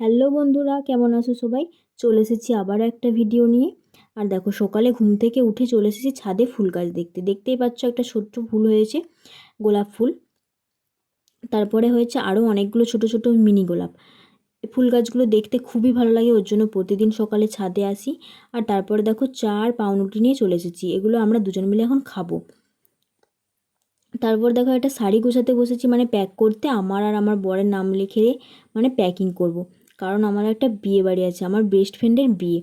Hello বন্ধুরা, কেমন আছো সবাই? চলে এসেছি আবার একটা ভিডিও নিয়ে। আর দেখো, সকালে ঘুম থেকে উঠে চলে এসেছি ছাদে ফুল গাছ দেখতে। দেখতেই পাচ্ছ একটা ছোট্ট ফুল হয়েছে, গোলাপ ফুল। তারপরে হয়েছে আরও অনেকগুলো ছোট ছোট মিনি গোলাপ। ফুল গাছগুলো দেখতে খুবই ভালো লাগে, ওর জন্য প্রতিদিন সকালে ছাদে আসি। আর তারপরে দেখো চার পাউরুটি নিয়ে চলে এসেছি, এগুলো আমরা দুজন মিলে এখন খাব। তারপর দেখো একটা শাড়ি গোছাতে বসেছি মানে প্যাক করতে। আমার আর আমার বরের নাম লিখে মানে প্যাকিং করব। কারণ আমার একটা বিয়ে বাড়ি আছে, আমার বেস্ট ফ্রেন্ডের বিয়ে।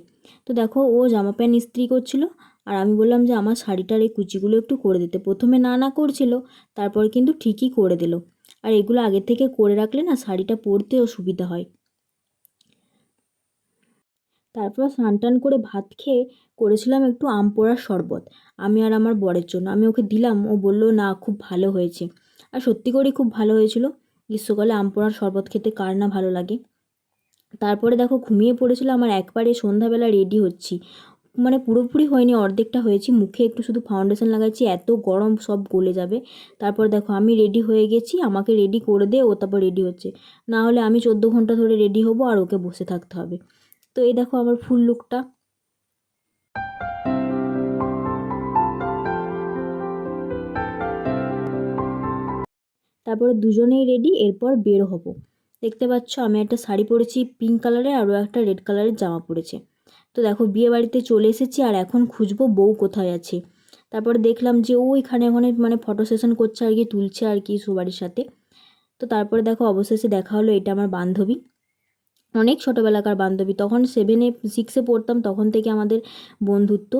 তো দেখো ও জামা প্যান্ট ইস্ত্রি করছিল, আর আমি বললাম যে আমার শাড়িটার এই কুচিগুলো একটু করে দিতে। প্রথমে না না করছিল, তারপর কিন্তু ঠিকই করে দিল। আর এগুলো আগে থেকে করে রাখলে না শাড়িটা পরতেও সুবিধা হয়। তারপর স্নান টান করে ভাত খেয়ে করেছিলাম একটু আম পোড়ার শরবত, আমি আর আমার বরের জন্য। আমি ওকে দিলাম, ও বলল, না, খুব ভালো হয়েছে। আর সত্যি করেই খুব ভালো হয়েছিল। গ্রীষ্মকালে আম পোড়ার শরবত খেতে কার না ভালো লাগে। তারপরে দেখো, ঘুমিয়ে পড়েছিল আমার একবারে, সন্ধ্যাবেলা রেডি হচ্ছি। মানে পুরোপুরি হয়নি, অর্ধেকটা হয়েছি। মুখে একটু শুধু ফাউন্ডেশন লাগাচ্ছি এত গরম সব গলে যাবে। তারপর দেখো, আমি রেডি হয়ে গেছি, আমাকে রেডি করে দে, ও তারপর রেডি হচ্ছে। না হলে আমি চোদ্দ ঘণ্টা ধরে রেডি হব আর ওকে বসে থাকতে হবে। তো এই দেখো আমার ফুল লুকটা তারপরে দুজনেই রেডি এরপর বের হব। দেখতে পাচ্ছ আমি একটা শাড়ি পরেছি পিঙ্ক কালারের আরও একটা রেড কালারের জামা পরেছে। তো দেখো বিয়ে বাড়িতে চলে এসেছি আর এখন খুঁজবো বউ কোথায় আছে। তারপরে দেখলাম যে ও এখানে ওখানে মানে ফটো সেশন করছে আর কি, তুলছে আর কি সবারির সাথে। তো তারপরে দেখো অবশেষে দেখা হলো, এটা আমার বান্ধবী। অনেক ছোটোবেলাকার বান্ধবী। তখন সেভেনে সিক্সে পড়তাম, তখন থেকে আমাদের বন্ধুত্ব।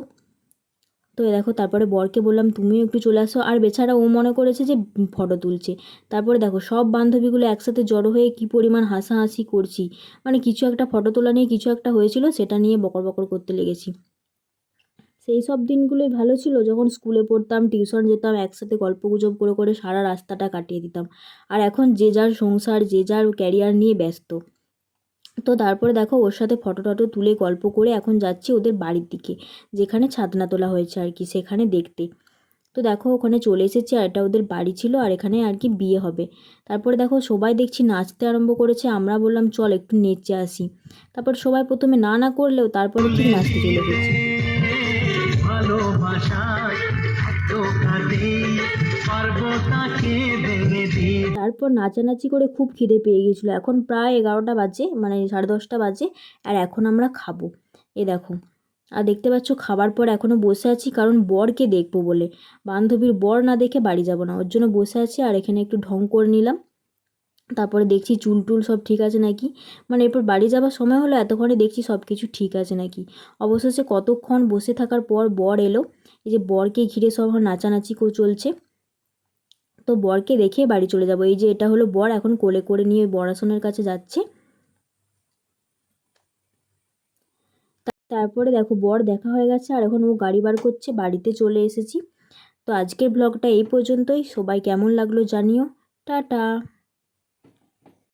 তো দেখো, তারপরে বরকে বললাম, তুমিও একটু চলে আসো। আর বেচারা ও মনে করেছে যে ফটো তুলছে। তারপরে দেখো, সব বান্ধবীগুলো একসাথে জড়ো হয়ে কী পরিমাণ হাসাহাসি করছি। মানে কিছু একটা ফটো তোলা নিয়ে কিছু একটা হয়েছিল, সেটা নিয়ে বকর বকর করতে লেগেছি। সেই সব দিনগুলোই ভালো ছিল। যখন স্কুলে পড়তাম টিউশন যেতাম, একসাথে গল্প গুজব করে করে সারা রাস্তাটা কাটিয়ে দিতাম। আর এখন যে যার সংসার, যে যার ক্যারিয়ার নিয়ে ব্যস্ত। তো তারপরে দেখো ওর সাথে ফটো টটো তুলে গল্প করে এখন যাচ্ছি ওদের বাড়ির দিকে, যেখানে ছাদনা তোলা হয়েছে আর কি, সেখানে দেখতে। তো দেখো ওখানে চলে এসেছি আর এটা ওদের বাড়ি ছিল আর এখানে আর কি বিয়ে হবে। তারপরে দেখো সবাই দেখছি নাচতে আরম্ভ করেছে, আমরা বললাম, চল একটু নেচে আসি। তারপর সবাই প্রথমে না না করলেও তারপরে ঠিক নাচতে চলে গেছি। তারপর নাচানাচি করে খুব খিদে পেয়ে গেছিল এখন প্রায় এগারোটা বাজে মানে সাড়ে দশটা বাজে, আর এখন আমরা খাব। এ দেখো, আর দেখতে পাচ্ছ খাবার পর এখনও বসে আছি, কারণ বরকে দেখব বলে। বান্ধবীর বর না দেখে বাড়ি যাব না, ওর জন্য বসে আছি, আর এখানে একটু ঢং করে নিলাম। তারপরে দেখছি চুল টুল সব ঠিক আছে নাকি? মানে এরপর বাড়ি যাবার সময় হলো, এতক্ষণে দেখছি সব কিছু ঠিক আছে নাকি? অবশেষে কতক্ষণ বসে থাকার পর বর এলো। এই যে বরকে ঘিরে সব নাচানাচি চলছে। তো বরকে রেখে বাড়ি চলে যাব। এই যে এটা হলো বর, এখন কোলে করে নিয়ে বরাসনের কাছে যাচ্ছে। তারপরে দেখো বর দেখা হয়ে গেছে, আর এখন ও গাড়ি বার করছে, বাড়িতে চলে এসেছি। তো আজকের ব্লগটা এই পর্যন্তই। সবাই কেমন লাগল জানিও। টাটা।